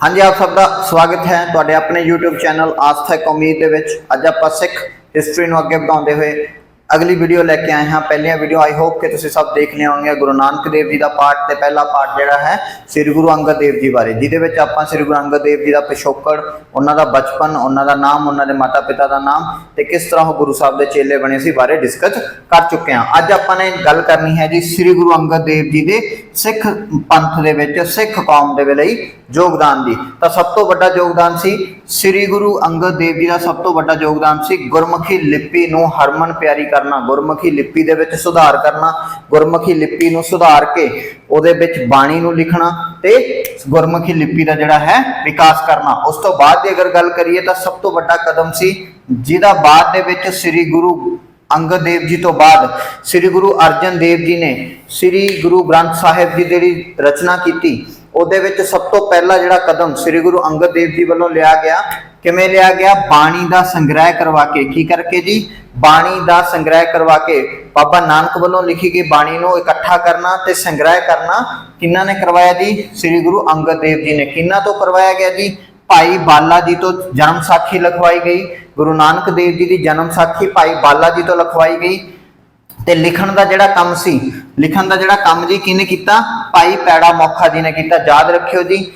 ਹਾਂਜੀ, ਆਪ ਸਭ ਦਾ ਸਵਾਗਤ ਹੈ ਤੁਹਾਡੇ ਆਪਣੇ YouTube ਚੈਨਲ ਆਸਥਾ ਇੱਕ ਉਮੀਦ ਦੇ ਵਿੱਚ। ਅੱਜ ਆਪਾਂ ਸਿੱਖ ਹਿਸਟਰੀ ਨੂੰ ਅੱਗੇ ਵਧਾਉਂਦੇ ਹੋਏ ਅਗਲੀ ਵੀਡੀਓ ਲੈ ਕੇ ਆਏ ਹਾਂ। ਪਹਿਲੀਆਂ ਵੀਡੀਓ ਆਈ ਹੋਪ ਕਿ ਤੁਸੀਂ ਸਭ ਦੇਖ ਲਿਆ ਹੋਣਗੇ ਗੁਰੂ ਨਾਨਕ ਦੇਵ ਜੀ ਦਾ ਪਾਠ ਤੇ ਪਹਿਲਾ ਪਾਠ ਜਿਹੜਾ ਹੈ, ਸ੍ਰੀ ਗੁਰੂ ਅੰਗਦ ਦੇਵ ਜੀ ਬਾਰੇ, ਜਿਹਦੇ ਵਿੱਚ ਆਪਾਂ ਸ੍ਰੀ ਗੁਰੂ ਅੰਗਦ ਦੇਵ ਜੀ ਦਾ ਪਿਛੋਕੜ, ਉਹਨਾਂ ਦਾ ਬਚਪਨ, ਉਹਨਾਂ ਦਾ ਨਾਮ, ਉਹਨਾਂ ਦੇ ਮਾਤਾ ਪਿਤਾ ਦਾ ਨਾਮ ਤੇ ਕਿਸ ਤਰ੍ਹਾਂ ਉਹ ਗੁਰੂ ਸਾਹਿਬ ਦੇ ਚੇਲੇ ਬਣੇ ਸੀ ਬਾਰੇ ਡਿਸਕਸ ਕਰ ਚੁੱਕੇ ਹਾਂ। ਅੱਜ ਆਪਾਂ ਨੇ ਗੱਲ ਕਰਨੀ ਹੈ ਜੀ ਸ੍ਰੀ ਗੁਰੂ ਅੰਗਦ ਦੇਵ ਜੀ ਦੇ ਸਿੱਖ ਪੰਥ ਦੇ ਵਿੱਚ, ਸਿੱਖ ਕੌਮ ਦੇ ਲਈ ਯੋਗਦਾਨ ਦੀ। ਤਾਂ ਸਭ ਤੋਂ ਵੱਡਾ ਯੋਗਦਾਨ ਸੀ ਸ੍ਰੀ ਗੁਰੂ ਅੰਗਦ ਦੇਵ ਜੀ ਦਾ ਸਭ ਤੋਂ ਵੱਡਾ ਯੋਗਦਾਨ ਸੀ ਗੁਰਮੁਖੀ ਲਿਪੀ ਨੂੰ ਹਰਮਨ ਪਿਆਰੀ ਕਰਨਾ, ਗੁਰਮੁਖੀ ਲਿਪੀ ਦੇ ਵਿੱਚ ਸੁਧਾਰ ਕਰਨਾ, ਗੁਰਮੁਖੀ ਲਿਪੀ ਨੂੰ ਸੁਧਾਰ ਕੇ ਉਹਦੇ ਵਿੱਚ ਬਾਣੀ ਨੂੰ ਲਿਖਣਾ ਤੇ ਗੁਰਮੁਖੀ ਲਿਪੀ ਦਾ ਜਿਹੜਾ ਹੈ ਵਿਕਾਸ ਕਰਨਾ। ਉਸ ਤੋਂ ਬਾਅਦ ਦੀ ਅਗਰ ਗੱਲ ਕਰੀਏ ਤਾਂ ਸਭ ਤੋਂ ਵੱਡਾ ਕਦਮ ਸੀ ਜਿਹਦਾ ਬਾਅਦ ਦੇ ਵਿੱਚ ਸ੍ਰੀ ਗੁਰੂ ਅੰਗਦ ਦੇਵ ਜੀ ਤੋਂ ਬਾਅਦ ਸ੍ਰੀ ਗੁਰੂ ਅਰਜਨ ਦੇਵ ਜੀ ਨੇ ਸ੍ਰੀ ਗੁਰੂ ਗ੍ਰੰਥ ਸਾਹਿਬ ਜੀ ਦੀ ਰਚਨਾ ਕੀਤੀ ਉਹਦੇ ਵਿੱਚ ਸਭ ਤੋਂ ਪਹਿਲਾ ਜਿਹੜਾ ਕਦਮ ਸ੍ਰੀ ਗੁਰੂ ਅੰਗਦ ਦੇਵ ਜੀ ਵੱਲੋਂ ਲਿਆ ਗਿਆ, ਕਿਵੇਂ ਲਿਆ ਗਿਆ? ਬਾਣੀ ਦਾ ਸੰਗ੍ਰਹਿ ਕਰਵਾ ਕੇ। ਕੀ ਕਰਕੇ ਜੀ? ਬਾਣੀ ਦਾ ਸੰਗ੍ਰਹਿ ਕਰਵਾ ਕੇ। ਬਾਬਾ ਨਾਨਕ ਵੱਲੋਂ ਲਿਖੀ ਗਈ ਬਾਣੀ ਨੂੰ ਇਕੱਠਾ ਕਰਨਾ ਤੇ ਸੰਗ੍ਰਹਿ ਕਰਨਾ ਕਿਹਨਾਂ ਨੇ ਕਰਵਾਇਆ ਜੀ? ਸ੍ਰੀ ਗੁਰੂ ਅੰਗਦ ਦੇਵ ਜੀ ਨੇ। ਕਿਹਨਾਂ ਤੋਂ ਕਰਵਾਇਆ ਗਿਆ ਜੀ? ਭਾਈ ਬਾਲਾ ਜੀ ਤੋਂ ਜਨਮ ਸਾਖੀ ਲਿਖਵਾਈ ਗਈ। ਗੁਰੂ ਨਾਨਕ ਦੇਵ ਜੀ ਦੀ ਜਨਮ ਸਾਖੀ ਭਾਈ ਬਾਲਾ ਜੀ ਤੋਂ ਲਿਖਵਾਈ ਗਈ। ਤੇ ਲਿਖਣ ਦਾ ਜਿਹੜਾ ਕੰਮ ਸੀ ਲਿਖਣ ਦਾ ਜਿਹੜਾ ਕੰਮ ਜੀ, ਕਿਹਨੇ ਕੀਤਾ? ਭਾਈ ਪੈੜਾ ਮੌਖਾ ਜੀ ਨੇ ਕੀਤਾ, ਯਾਦ ਰੱਖਿਓ ਜੀ।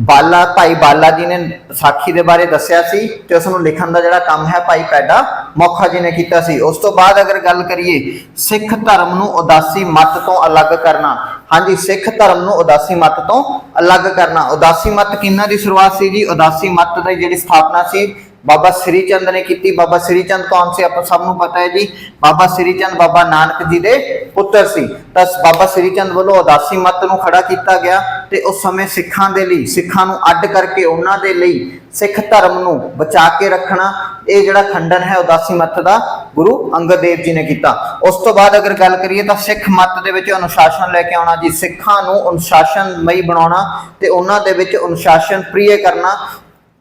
ਬਾਲਾ, ਭਾਈ ਬਾਲਾ ਜੀ ਨੇ ਸਾਖੀ ਦੇ ਬਾਰੇ ਦੱਸਿਆ ਸੀ ਤੇ ਉਸ ਨੂੰ ਲਿਖਣ ਦਾ ਜਿਹੜਾ ਕੰਮ ਹੈ, ਭਾਈ ਪੈੜਾ ਮੌਖਾ ਜੀ ਨੇ ਕੀਤਾ ਸੀ। ਉਸ ਤੋਂ ਬਾਅਦ ਅਗਰ ਗੱਲ ਕਰੀਏ, ਸਿੱਖ ਧਰਮ ਨੂੰ ਉਦਾਸੀ ਮਤ ਤੋਂ ਅਲੱਗ ਕਰਨਾ। ਹਾਂਜੀ, ਸਿੱਖ ਧਰਮ ਨੂੰ ਉਦਾਸੀ ਮਤ ਤੋਂ ਅਲੱਗ ਕਰਨਾ। ਉਦਾਸੀ ਮਤ ਕਿੰਨਾ ਦੀ ਸ਼ੁਰੂਆਤ ਸੀ ਜੀ? ਉਦਾਸੀ ਮਤ ਦੀ ਜਿਹੜੀ ਸਥਾਪਨਾ ਸੀ, ਬਾਬਾ ਸ੍ਰੀ ਚੰਦ ਨੇ ਕੀਤੀ। ਬਾਬਾ ਸ੍ਰੀ ਚੰਦ ਕੌਣ ਸੀ? ਆਪਾਂ ਸਭ ਨੂੰ ਪਤਾ ਹੈ ਜੀ। ਬਾਬਾ ਸ੍ਰੀ ਚੰਦ, ਬਾਬਾ ਨਾਨਕ ਜੀ ਦੇ ਪੁੱਤਰ ਸੀ। ਤਾਂ ਬਾਬਾ ਸ੍ਰੀ ਚੰਦ ਵੱਲੋਂ ਉਦਾਸੀ ਮਤ ਨੂੰ ਖੜਾ ਕੀਤਾ ਗਿਆ ਤੇ ਉਸ ਸਮੇਂ ਸਿੱਖਾਂ ਦੇ ਲਈ, ਸਿੱਖਾਂ ਨੂੰ ਅੱਡ ਕਰਕੇ ਉਹਨਾਂ ਦੇ ਲਈ ਸਿੱਖ ਧਰਮ ਨੂੰ ਬਚਾ ਕੇ ਰੱਖਣਾ, ਇਹ ਜਿਹੜਾ ਖੰਡਨ ਹੈ ਉਦਾਸੀ ਮਤ ਦਾ ਗੁਰੂ ਅੰਗਦ ਦੇਵ ਜੀ ਨੇ ਕੀਤਾ। ਉਸ ਤੋਂ ਬਾਅਦ ਅਗਰ ਗੱਲ ਕਰੀਏ ਤਾਂ ਸਿੱਖ ਮਤ ਦੇ ਵਿੱਚ ਅਨੁਸ਼ਾਸਨ ਲੈ ਕੇ ਆਉਣਾ ਜੀ, ਸਿੱਖਾਂ ਨੂੰ ਅਨੁਸ਼ਾਸਨਮਈ ਬਣਾਉਣਾ ਤੇ ਉਹਨਾਂ ਦੇ ਵਿੱਚ ਅਨੁਸ਼ਾਸਨ ਪ੍ਰਿਯ ਕਰਨਾ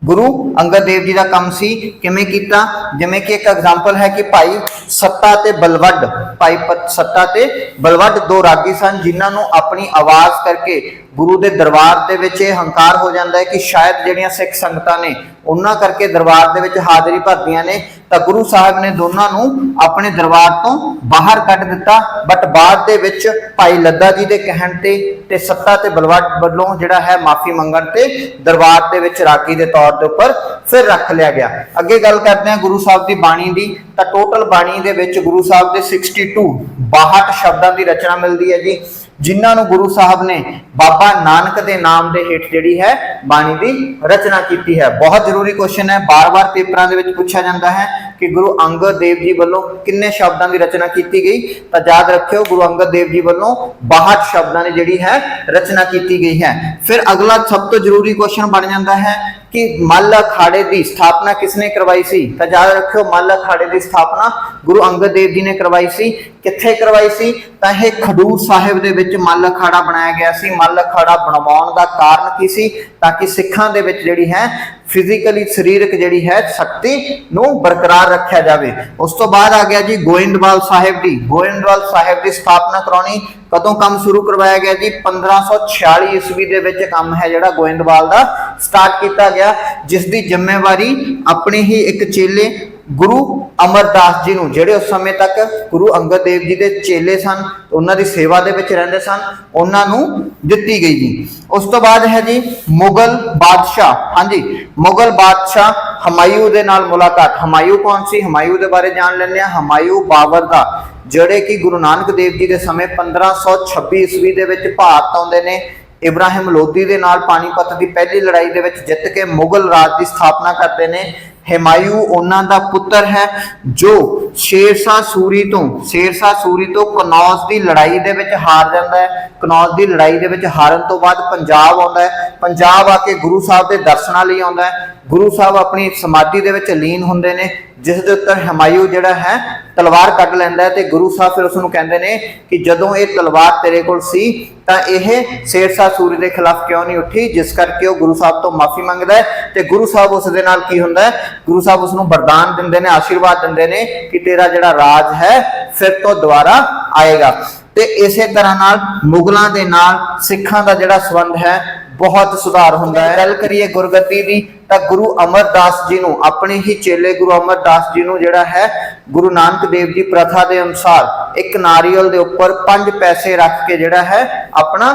ਗੁਰੂ ਅੰਗਦ ਦੇਵ ਜੀ ਦਾ ਕੰਮ ਸੀ, ਕਿਵੇਂ ਕੀਤਾ? ਜਿਵੇਂ ਕਿ ਇੱਕ ਐਗਜ਼ਾਮਪਲ ਹੈ ਕਿ ਭਾਈ ਸੱਤਾ ਤੇ ਬਲਵੱਡ, ਭਾਈ ਸੱਤਾ ਤੇ ਬਲਵੱਡ ਦੋ ਰਾਗੀ ਸਨ ਜਿਨ੍ਹਾਂ ਨੂੰ ਆਪਣੀ ਆਵਾਜ਼ ਕਰਕੇ ਗੁਰੂ ਦੇ ਦਰਬਾਰ ਦੇ ਵਿੱਚ ਇਹ ਹੰਕਾਰ ਹੋ ਜਾਂਦਾ ਹੈ ਕਿ ਸ਼ਾਇਦ ਜਿਹੜੀਆਂ ਸਿੱਖ ਸੰਗਤਾਂ ਨੇ, ਉਹਨਾਂ ਕਰਕੇ ਦਰਬਾਰ ਦੇ ਵਿੱਚ ਹਾਜ਼ਰੀ ਭਰਦੀਆਂ ਨੇ। ਤਾਂ ਗੁਰੂ ਸਾਹਿਬ ਨੇ ਦੋਨਾਂ ਨੂੰ ਆਪਣੇ ਦਰਬਾਰ ਤੋਂ ਬਾਹਰ ਕੱਢ ਦਿੱਤਾ ਬਟ ਬਾਅਦ ਦੇ ਵਿੱਚ ਭਾਈ ਲੱਦਾ ਜੀ ਦੇ ਕਹਿਣ ਤੇ ਤੇ ਸੱਤਾ ਤੇ ਬਲਵਟ ਵੱਲੋਂ ਜਿਹੜਾ ਹੈ ਮਾਫੀ ਮੰਗਣ ਤੇ ਦਰਬਾਰ ਦੇ ਵਿੱਚ ਰਾਗੀ ਦੇ ਤੌਰ ਦੇ ਉੱਪਰ ਫਿਰ ਰੱਖ ਲਿਆ ਗਿਆ। ਅੱਗੇ ਗੱਲ ਕਰਦੇ ਹਾਂ ਗੁਰੂ ਸਾਹਿਬ ਦੀ ਬਾਣੀ ਦੀ, ਤਾਂ ਟੋਟਲ ਬਾਣੀ ਦੇ ਵਿੱਚ ਗੁਰੂ ਸਾਹਿਬ ਦੇ 62 62 ਸ਼ਬਦਾਂ ਦੀ ਰਚਨਾ ਮਿਲਦੀ ਹੈ ਜੀ। ਜਿਨ੍ਹਾਂ ਨੂੰ ਗੁਰੂ ਸਾਹਿਬ ਨੇ ਬਾਬਾ ਨਾਨਕ ਦੇ ਨਾਮ ਦੇ ਹੇਠ ਜਿਹੜੀ ਹੈ ਬਾਣੀ ਦੀ ਰਚਨਾ ਕੀਤੀ ਹੈ। ਬਹੁਤ ਜ਼ਰੂਰੀ ਕੁਐਸਚਨ ਹੈ। ਬਾਰ-ਬਾਰ ਪੇਪਰਾਂ ਦੇ ਵਿੱਚ ਪੁੱਛਿਆ ਜਾਂਦਾ ਹੈ ਕਿ ਗੁਰੂ ਅੰਗਦ ਦੇਵ ਜੀ ਵੱਲੋਂ ਕਿੰਨੇ ਸ਼ਬਦਾਂ ਦੀ ਰਚਨਾ ਕੀਤੀ ਗਈ। ਤਾਂ ਯਾਦ ਰੱਖਿਓ, ਗੁਰੂ ਅੰਗਦ ਦੇਵ ਜੀ ਵੱਲੋਂ 62 ਸ਼ਬਦਾਂ ਦੀ ਜਿਹੜੀ ਹੈ ਰਚਨਾ ਕੀਤੀ ਗਈ ਹੈ। ਫਿਰ ਅਗਲਾ ਸਭ ਤੋਂ ਜ਼ਰੂਰੀ ਕੁਐਸਚਨ ਬਣ ਜਾਂਦਾ ਹੈ ਕਿ ਮੱਲ ਅਖਾੜੇ ਦੀ ਸਥਾਪਨਾ ਕਿਸਨੇ ਕਰਵਾਈ ਸੀ? ਤਾਂ ਯਾਦ ਰੱਖਿਓ, ਮੱਲ ਅਖਾੜੇ ਦੀ ਸਥਾਪਨਾ ਗੁਰੂ ਅੰਗਦ ਦੇਵ ਜੀ ਨੇ ਕਰਵਾਈ ਸੀ। ਕਿੱਥੇ ਕਰਵਾਈ ਸੀ? ਤਾਂ ਇਹ ਖਡੂਰ ਸਾਹਿਬ ਦੇ ਵਿੱਚ ਮੱਲ ਅਖਾੜਾ ਬਣਾਇਆ ਗਿਆ ਸੀ। ਮੱਲ ਅਖਾੜਾ ਬਣਵਾਉਣ ਦਾ ਕਾਰਨ ਕੀ ਸੀ? ਤਾਂ ਕਿ ਸਿੱਖਾਂ ਦੇ ਵਿੱਚ ਜਿਹੜੀ ਹੈ ਫਿਜ਼ੀਕਲੀ ਸਰੀਰਕ ਜਿਹੜੀ ਹੈ, ਸ਼ਕਤੀ ਨੂੰ ਬਰਕਰਾਰ ਰੱਖਿਆ ਜਾਵੇ। ਉਸ ਤੋਂ ਬਾਅਦ ਆ ਗਿਆ ਜੀ ਗੋਇੰਦਵਾਲ ਸਾਹਿਬ ਦੀ। ਗੋਇੰਦਵਾਲ ਸਾਹਿਬ ਦੀ ਸਥਾਪਨਾ ਕਰਾਉਣੀ ਕਦੋਂ ਕੰਮ ਸ਼ੁਰੂ ਕਰਵਾਇਆ ਗਿਆ ਜੀ? 1546 ਈਸਵੀ ਦੇ ਵਿੱਚ ਕੰਮ ਹੈ ਜਿਹੜਾ ਗੋਇੰਦਵਾਲ ਦਾ। ਸਟਾਰਟ ਕੀਤਾ ਗਿਆ, ਜਿਸ ਦੀ ਜ਼ਿੰਮੇਵਾਰੀ ਆਪਣੇ ਹੀ ਇੱਕ ਚੇਲੇ ਗੁਰੂ ਅਮਰਦਾਸ ਜੀ ਨੂੰ, ਜਿਹੜੇ ਉਸ ਸਮੇਂ ਤੱਕ ਗੁਰੂ ਅੰਗਦ ਦੇਵ ਜੀ ਦੇ ਚੇਲੇ ਸਨ, ਉਹਨਾਂ ਦੀ ਸੇਵਾ ਦੇ ਵਿੱਚ ਰਹਿੰਦੇ ਸਨ, ਉਹਨਾਂ ਨੂੰ ਦਿੱਤੀ ਗਈ ਜੀ। ਉਸ ਤੋਂ ਬਾਅਦ ਹੈ ਜੀ ਮੁਗਲ ਬਾਦਸ਼ਾਹ। ਹਾਂਜੀ, ਮੁਗਲ ਬਾਦਸ਼ਾਹ ਹਮਾਯੂ ਦੇ ਨਾਲ ਮੁਲਾਕਾਤ। ਹਮਾਯੂ ਕੌਣ ਸੀ? ਹਮਾਯੂ ਦੇ ਬਾਰੇ ਜਾਣ ਲੈਂਦੇ ਹਾਂ। ਹਮਾਯੂ ਬਾਬਰ ਦਾ ਜਿਹੜੇ ਕਿ ਗੁਰੂ ਨਾਨਕ ਦੇਵ ਜੀ ਦੇ ਸਮੇਂ 1526 ਈਸਵੀ ਦੇ ਵਿੱਚ ਭਾਰਤ ਆਉਂਦੇ ਨੇ। ਇਬਰਾਹਿਮ ਲੋਧੀ ਦੇ ਨਾਲ ਪਾਣੀਪਤ ਦੀ ਪਹਿਲੀ ਲੜਾਈ ਦੇ ਵਿੱਚ ਜਿੱਤ ਕੇ ਮੁਗਲ ਰਾਜ ਦੀ ਸਥਾਪਨਾ ਕਰਦੇ ਨੇ। ਹਿਮਾਯੂ ਉਹਨਾਂ ਦਾ ਪੁੱਤਰ ਹੈ, ਜੋ ਸ਼ੇਰਸ਼ਾਹ ਸੂਰੀ ਤੋਂ, ਸ਼ੇਰਸ਼ਾਹ ਸੂਰੀ ਤੋਂ ਕਨੌਜ ਦੀ ਲੜਾਈ ਦੇ ਵਿੱਚ ਹਾਰ ਜਾਂਦਾ ਹੈ। ਕਨੌਜ ਦੀ ਲੜਾਈ ਦੇ ਵਿੱਚ ਹਾਰਨ ਤੋਂ ਬਾਅਦ ਪੰਜਾਬ ਆਉਂਦਾ ਹੈ। ਪੰਜਾਬ ਆ ਕੇ ਗੁਰੂ ਸਾਹਿਬ ਦੇ ਦਰਸ਼ਨਾਂ ਲਈ ਆਉਂਦਾ ਹੈ। ਗੁਰੂ ਸਾਹਿਬ ਆਪਣੀ ਸਮਾਧੀ ਦੇ ਵਿੱਚ ਲੀਨ ਹੁੰਦੇ ਨੇ, ਜਿਸ ਦੇ ਉੱਤੇ ਹਮਾਯੂ ਜਿਹੜਾ ਹੈ, ਤਲਵਾਰ ਕੱਢ ਲੈਂਦਾ ਹੈ ਤੇ ਗੁਰੂ ਸਾਹਿਬ ਫਿਰ ਉਸ ਨੂੰ ਕਹਿੰਦੇ ਨੇ ਕਿ ਜਦੋਂ ਇਹ ਤਲਵਾਰ ਤੇਰੇ ਕੋਲ ਸੀ, ਤਾਂ ਇਹ ਸ਼ੇਰਸ਼ਾਹ ਸੂਰੀ ਦੇ ਖਿਲਾਫ ਕਿਉਂ ਨਹੀਂ ਉੱਠੀ? ਜਿਸ ਕਰਕੇ ਉਹ ਗੁਰੂ ਸਾਹਿਬ ਤੋਂ ਮਾਫੀ ਮੰਗਦਾ ਹੈ ਤੇ ਗੁਰੂ ਸਾਹਿਬ ਉਸ ਦੇ ਨਾਲ ਕੀ ਹੁੰਦਾ ਹੈ? ਗੁਰੂ ਸਾਹਿਬ ਉਸ ਨੂੰ ਵਰਦਾਨ ਦਿੰਦੇ ਨੇ, ਆਸ਼ੀਰਵਾਦ ਦਿੰਦੇ ਨੇ ਕਿ ਤੇਰਾ ਜਿਹੜਾ ਰਾਜ ਹੈ, ਫਿਰ ਤੋਂ ਦੁਬਾਰਾ ਆਏਗਾ। ਤੇ ਇਸੇ ਤਰ੍ਹਾਂ ਨਾਲ ਮੁਗਲਾਂ ਦੇ ਨਾਲ ਸਿੱਖਾਂ ਦਾ ਜਿਹੜਾ ਸੰਬੰਧ ਹੈ ਬਹੁਤ ਸੁਧਾਰ ਹੁੰਦਾ ਹੈ। ਗੱਲ ਕਰੀਏ ਗੁਰਗੱਦੀ ਦੀ ਤਾਂ ਗੁਰੂ ਅਮਰਦਾਸ ਜੀ ਨੂੰ ਆਪਣੇ ਹੀ ਚੇਲੇ ਗੁਰੂ ਅਮਰਦਾਸ ਜੀ ਨੂੰ ਜਿਹੜਾ ਹੈ ਗੁਰੂ ਨਾਨਕ ਦੇਵ ਜੀ ਪ੍ਰਥਾ ਦੇ ਅਨੁਸਾਰ ਇੱਕ ਨਾਰੀਅਲ ਦੇ ਉੱਪਰ 5 ਪੈਸੇ ਰੱਖ ਕੇ ਜਿਹੜਾ ਹੈ ਆਪਣਾ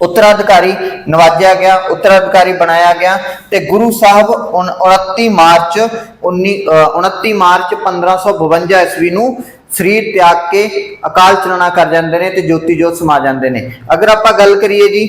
ਉੱਤਰਾਧਿਕਾਰੀ ਨਵਾਜਿਆ ਗਿਆ ਉੱਤਰਾਧਿਕਾਰੀ ਬਣਾਇਆ ਗਿਆ ਤੇ ਗੁਰੂ ਸਾਹਿਬ ਉਨ- 29 ਮਾਰਚ 19 ਅ, 29 ਮਾਰਚ 1552 ਈਸਵੀ ਨੂੰ ਸਰੀਰ ਤਿਆਗ ਕੇ ਅਕਾਲ ਚਲਣਾ ਕਰ ਜਾਂਦੇ ਨੇ ਤੇ ਜੋਤੀ ਜੋਤ ਸਮਾ ਜਾਂਦੇ ਨੇ। ਅਗਰ ਆਪਾਂ ਗੱਲ ਕਰੀਏ ਜੀ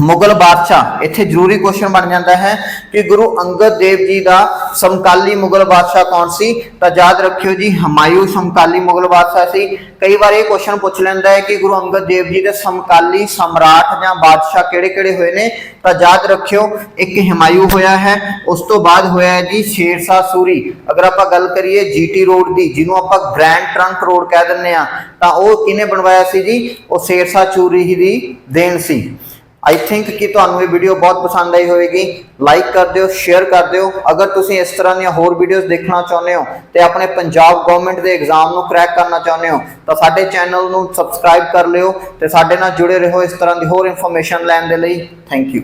ਮੁਗਲ ਬਾਦਸ਼ਾਹ। ਇੱਥੇ ਜ਼ਰੂਰੀ ਕੁਐਸਚਨ ਬਣ ਜਾਂਦਾ ਹੈ ਕਿ ਗੁਰੂ ਅੰਗਦ ਦੇਵ ਜੀ ਦਾ ਸਮਕਾਲੀ ਮੁਗਲ ਬਾਦਸ਼ਾਹ ਕੌਣ ਸੀ? ਤਾਂ ਯਾਦ ਰੱਖਿਓ ਜੀ, ਹਮਾਯੂ ਸਮਕਾਲੀ ਮੁਗਲ ਬਾਦਸ਼ਾਹ ਸੀ। ਕਈ ਵਾਰ ਇਹ ਕੁਐਸਚਨ ਪੁੱਛ ਲੈਂਦਾ ਹੈ ਕਿ ਗੁਰੂ ਅੰਗਦ ਦੇਵ ਜੀ ਦੇ ਸਮਕਾਲੀ ਸਮਰਾਟ ਜਾਂ ਬਾਦਸ਼ਾਹ ਕਿਹੜੇ-ਕਿਹੜੇ ਹੋਏ ਨੇ? ਤਾਂ ਯਾਦ ਰੱਖਿਓ, ਇੱਕ ਹਮਾਯੂ ਹੋਇਆ ਹੈ, ਉਸ ਤੋਂ ਬਾਅਦ ਹੋਇਆ ਹੈ ਜੀ ਸ਼ੇਰਸ਼ਾਹ ਸੂਰੀ। ਅਗਰ ਆਪਾਂ ਗੱਲ ਕਰੀਏ ਜੀਟੀ ਰੋਡ ਦੀ, ਜਿਹਨੂੰ ਆਪਾਂ ਗ੍ਰੈਂਡ ਟਰੰਕ ਰੋਡ ਕਹਿ ਦਿੰਦੇ ਆ ਤਾਂ ਉਹ ਕਿਹਨੇ ਬਣਵਾਇਆ ਸੀ ਜੀ? ਉਹ ਸ਼ੇਰਸ਼ਾਹ ਚੂਰੀ ਦੀ ਦੇਣ ਸੀ। ਆਈ ਥਿੰਕ ਕਿ ਤੁਹਾਨੂੰ ਇਹ ਵੀਡੀਓ ਬਹੁਤ ਪਸੰਦ ਆਈ ਹੋਵੇਗੀ। ਲਾਈਕ ਕਰ ਦਿਓ ਸ਼ੇਅਰ ਕਰ ਦਿਓ। ਅਗਰ ਤੁਸੀਂ ਇਸ ਤਰ੍ਹਾਂ ਦੀਆਂ ਹੋਰ ਵੀਡੀਓਜ਼ ਦੇਖਣਾ ਚਾਹੁੰਦੇ ਹੋ ਤੇ ਆਪਣੇ ਪੰਜਾਬ ਗਵਰਨਮੈਂਟ ਦੇ ਐਗਜ਼ਾਮ ਨੂੰ ਕਰੈਕ ਕਰਨਾ ਚਾਹੁੰਦੇ ਹੋ, ਤਾਂ ਸਾਡੇ ਚੈਨਲ ਨੂੰ ਸਬਸਕ੍ਰਾਈਬ ਕਰ ਲਿਓ ਤੇ ਸਾਡੇ ਨਾਲ ਜੁੜੇ ਰਹੋ ਇਸ ਤਰ੍ਹਾਂ ਦੀ ਹੋਰ ਇਨਫੋਰਮੇਸ਼ਨ ਲੈਣ ਦੇ ਲਈ। Thank you